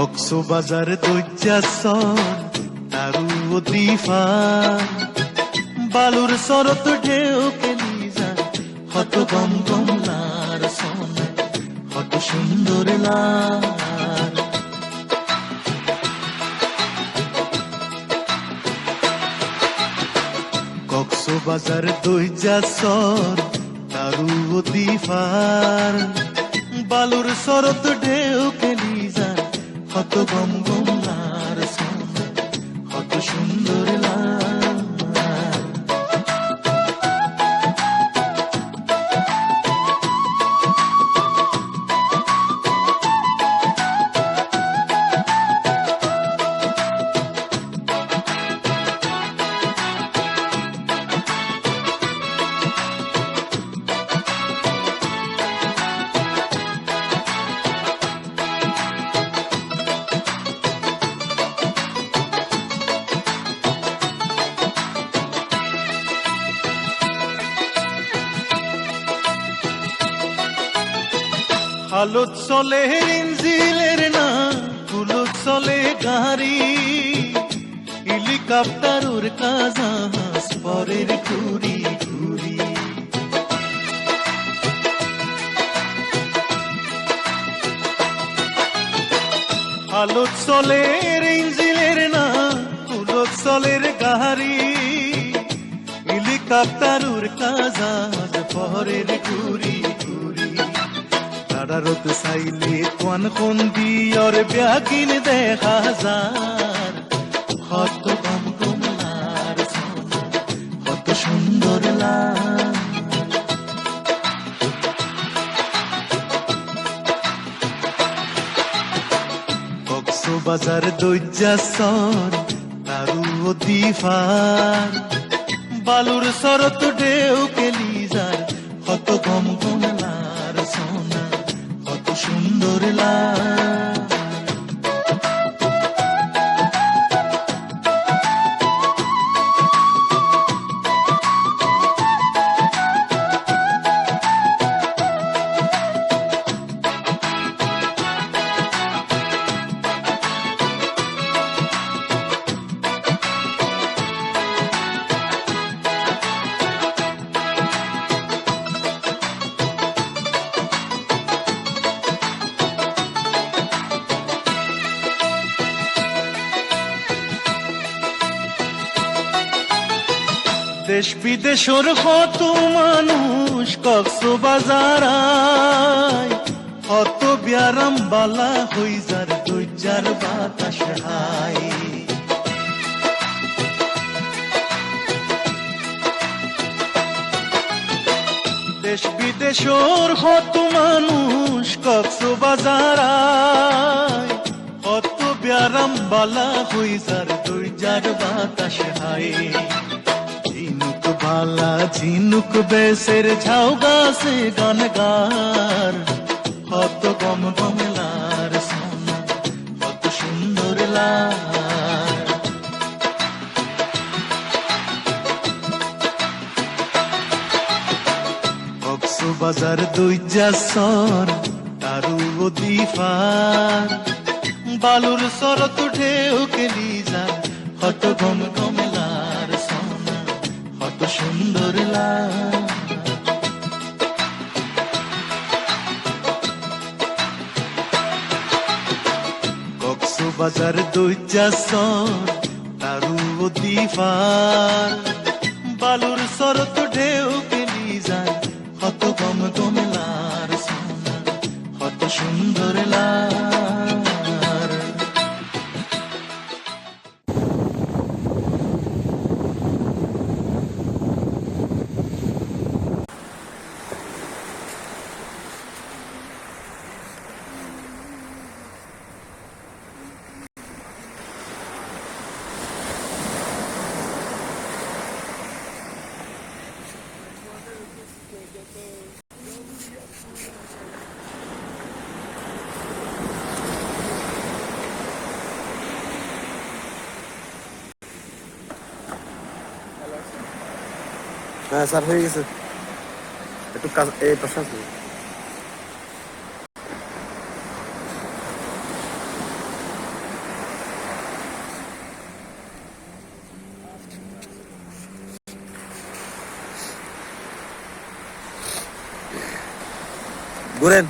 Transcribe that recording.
কক্সবাজার দৈজাসন তারু দিফা বালুর সরত ঢেউ কেলি যায় হত গম গম লার সোনা, হত সুন্দর লার কক্সবাজার দৈজাসর তারু দিফার বালুর সরত ঢেউ হত গম গম হালত চলে ইঞ্জিলের না কুলত চলে গাড়ি। হেলিকপ্টারুর কাজাহাজ পরের ঘুরি ঘুরি হালত চলে ইঞ্জিলের না কুলত চলের গাড়ি। হেলিকপ্টারুর কাজাহাজ পরের ঘুরি ঘুরি তারারত সাইলে কোন কোন দিয়র ব্যাগিন দেখা যার কত কম কমলার কত সুন্দর লাল। কক্সবাজার দৈজাসর তারু দিফার বালুর সরত ঢেউ কেলি যার কত গম গম লার সোনা কত সুন্দর লাল দেশ বিদেশর কত মানুষ কক্সবাজার কত ব্যারাম বালা হই যার দৈজার বাতাস হায়। দেশ বিদেশর কত মানুষ কক্সবাজার কত ব্যারাম বালা হই যার দৈজার বাতাস বালা ঝিনুক বেসের ঝাউ গাছে গান গার কত গম গমলার সোনা, কত সুন্দর লার কক্সবাজার দৈজাসর তারু দিফার বালুর সরত ঢেউ কেলি যায় হত গম কত সুন্দর লাল। কক্সবাজার দৈজাসর তারু দিফার বালুর সরত ঢেউ কেলি যায় কত গম গমলার কত সুন্দর লাল। হ্যাঁ স্যার হয়ে গেছে। একটু কাজ এই প্রশ্ন ঘুরেন।